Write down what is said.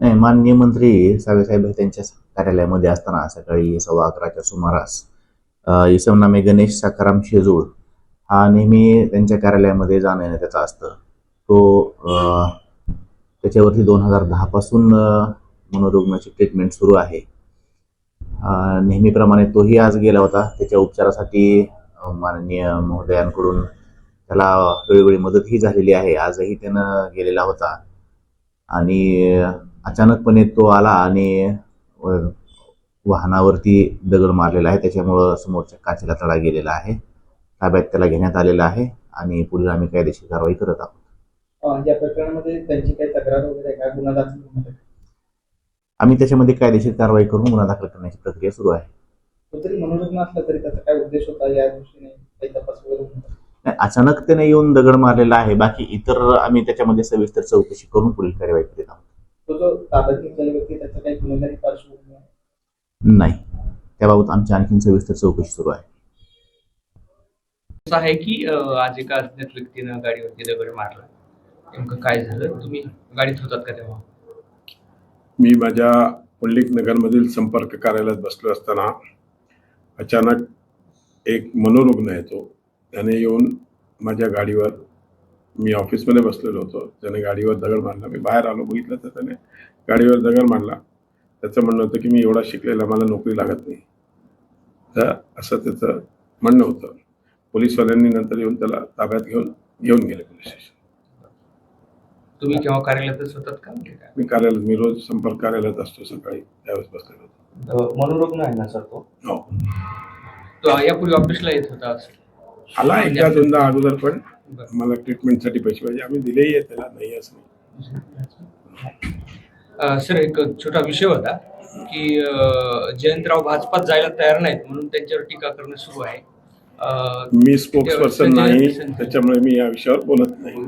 नाही माननीय मंत्री सावेसाहेब त्यांच्या कार्यालयामध्ये असताना सकाळी सव्वा अकराच्या सुमारास इसम नामे गणेश साखाराम शेजूळ हा नेहमी त्यांच्या कार्यालयामध्ये जाणं येणं त्याचा असतं तो त्याच्यावरती दोन हजार दहापासून मनोरुग्णाची ट्रीटमेंट सुरू आहे. नेहमीप्रमाणे तोही आज गेला होता. त्याच्या उपचारासाठी माननीय महोदयांकडून त्याला वेळोवेळी मदतही झालेली आहे. आजही त्यानं गेलेला होता. आणि अचानकपणे तो आला आणि वाहनावरती दगड मारलेला आहे. त्याच्यामुळं समोरच्या काचेला तडा गेलेला आहे. ताब्यात त्याला घेण्यात आलेला आहे आणि पुढील आम्ही कायदेशीर कारवाई करत आहोत. या प्रकरणामध्ये त्यांची काही तक्रार वगैरे काय गुन्हा दाखल आम्ही त्याच्यामध्ये कायदेशीर कारवाई करून गुन्हा दाखल करण्याची प्रक्रिया सुरू आहे. तो जरी मनोरुग्ण असला तरी त्याचा काय उद्देश होता या दृष्टीने काही तपास वगैरे होणार आहे? नाही, अचानक त्याने येऊन दगड मारलेला आहे. बाकी इतर आम्ही त्याच्यामध्ये सविस्तर चौकशी करून पुढील कार्यवाही करीत आहोत. नाही. त्याबाबत आमची आणखीन सविस्तर चौकशी सुरू आहे. असं आहे की आज एका अज्ञात व्यक्तीनं गाडीवरती दगड मारला. नेमकं काय झालं? तुम्ही गाडीत होतात का तेव्हा? मी माझ्या पुंडलिक नगरमधील संपर्क कार्यालयात बसलो असताना अचानक एक मनोरुग्ण येतो. त्याने येऊन माझ्या गाडीवर मी ऑफिसमध्ये बसलेलो होतो. त्याने गाडीवर दगड मारला मी बाहेर आलो बघितलं तर त्याने गाडीवर दगड मारला त्याचं म्हणणं होतं की मी एवढा शिकलेला मला नोकरी लागत नाही. तर असं त्याचं म्हणणं होतं. पोलीसवाल्यांनी नंतर येऊन त्याला ताब्यात घेऊन घेऊन गेले पोलीस स्टेशन तुम्ही केव्हा कार्यालयातच होतात का म्हणजे काय मी कार्यालयात मी रोज संपर्क कार्यालयात असतो सकाळी त्यावेळेस बसलेलो मनोरुग्ण आहे ना सर तो? हो. तो यापूर्वी ऑफिसला येत होता आला एकदा दोनदा अगोदर पण. मला ट्रीटमेंटसाठी पैसे पाहिजे. आम्ही दिलेही आहे त्याला नाही असं नाही. सर एक छोटा विषय होता की जयंतराव भाजपात जायला तयार नाहीत म्हणून त्यांच्यावर टीका करणं सुरू आहे. मी स्पोक्स पर्सन नाही त्याच्यामुळे मी या विषयावर बोलत नाही.